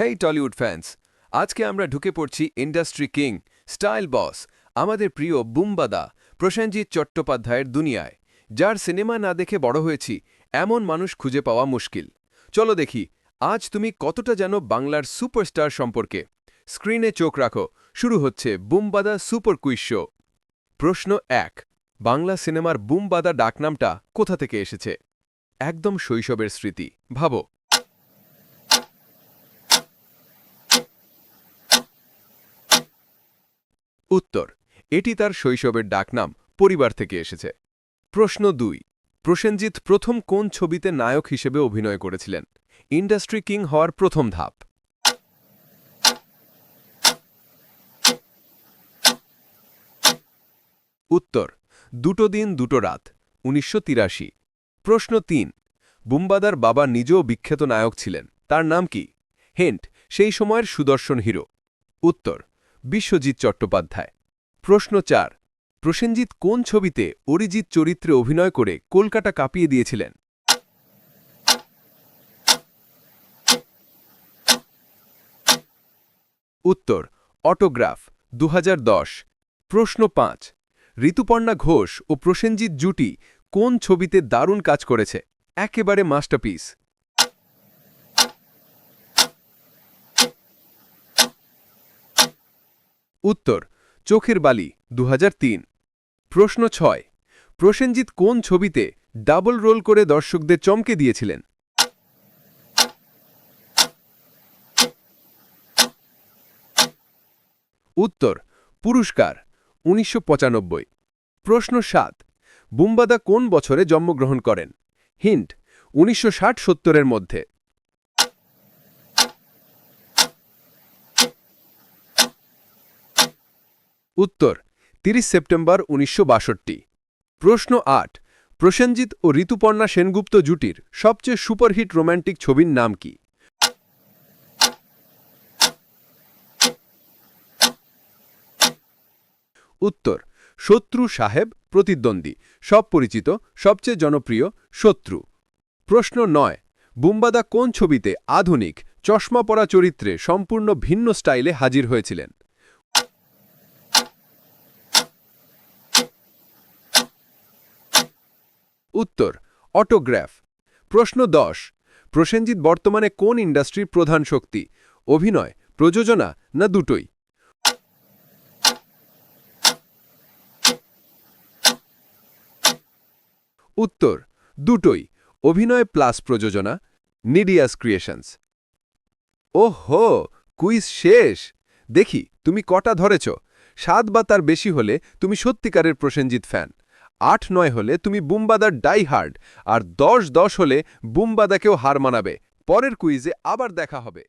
হেই Tollywood fans আজকে আমরা ঢুকে পড়ছি ইন্ডাস্ট্রি কিং স্টাইল বস আমাদের প্রিয় বুম্বাদা, প্রসেনজিৎ চট্টোপাধ্যায়ের দুনিয়ায়, যার সিনেমা না দেখে বড় হয়েছি, এমন মানুষ খুঁজে পাওয়া মুশকিল। চলো দেখি, আজ তুমি কতটা জানো বাংলার সুপারস্টার সম্পর্কে? স্ক্রিনে চোখ রাখো, শুরু হচ্ছে বুমবাদা সুপার কুইজ শো। প্রশ্ন এক, বাংলা সিনেমার বুমবাদা ডাকনামটা কোথা থেকে এসেছে? একদম শৈশবের স্মৃতি, ভাবো। উত্তর, এটি তার শৈশবের ডাকনাম, পরিবার থেকে এসেছে। প্রশ্ন দুই, প্রসেনজিৎ প্রথম কোন ছবিতে নায়ক হিসেবে অভিনয় করেছিলেন? ইন্ডাস্ট্রি কিং হওয়ার প্রথম ধাপ। উত্তর, দুটো দিন, দুটো রাত, উনিশশো তিরাশি। প্রশ্ন তিন, বুম্বাদার বাবা নিজেও বিখ্যাত নায়ক ছিলেন, তার নাম কি? হেন্ট, সেই সময়ের সুদর্শন হিরো। উত্তর বিশ্বজিৎ চট্টোপাধ্যায়। প্রশ্ন চার, প্রসেনজিৎ কোন ছবিতে অরিজিৎ চরিত্রে অভিনয় করে কলকাতা কাঁপিয়ে দিয়েছিলেন? উত্তর, অটোগ্রাফ দু হাজার দশ। প্রশ্ন পাঁচ, ঋতুপর্ণা ঘোষ ও প্রসেনজিৎ জুটি কোন ছবিতে দারুণ কাজ করেছে? একেবারে মাস্টারপিস। উত্তর, চোখের বালি দু হাজার তিন। প্রশ্ন ছয়, প্রসেনজিৎ কোন ছবিতে ডাবল রোল করে দর্শকদের চমকে দিয়েছিলেন? উত্তর, পুরস্কার, উনিশশো পঁচানব্বই। প্রশ্ন সাত, বুম্বাদা কোন বছরে জন্মগ্রহণ করেন? হিন্ট, উনিশশো ষাট সত্তরের মধ্যে। উত্তর ৩০ সেপ্টেম্বর উনিশশো বাষট্টি। প্রশ্ন আট, প্রসেনজিৎ ও ঋতুপর্ণা সেনগুপ্ত জুটির সবচেয়ে সুপারহিট রোম্যান্টিক ছবির নাম কি? উত্তর, শত্রু সাহেব প্রতিদ্বন্দ্বী, সব পরিচিত, সবচেয়ে জনপ্রিয় শত্রু। প্রশ্ন নয়, বুম্বাদা কোন ছবিতে আধুনিক চশমা পরা চরিত্রে সম্পূর্ণ ভিন্ন স্টাইলে হাজির হয়েছিলেন? উত্তর, অটোগ্রাফ। প্রশ্ন দশ, প্রসেনজিৎ বর্তমানে কোন ইন্ডাস্ট্রির প্রধান শক্তি, অভিনয়, প্রযোজনা না দুটোই? উত্তর, দুটোই, অভিনয় প্লাস প্রযোজনা, নিডিয়াস ক্রিয়েশনস। ওহো, কুইজ শেষ! দেখি, তুমি কটা ধরেছ? সাত বা তার বেশি হলে তুমি সত্যিকারের প্রসেনজিৎ ফ্যান। আট নয় হলে তুমি বুম্বাদার ডাই হার্ড, আর দশ দশ হলে বুম্বাদাকেও হার মানাবে। পরের কুইজে আবার দেখা হবে।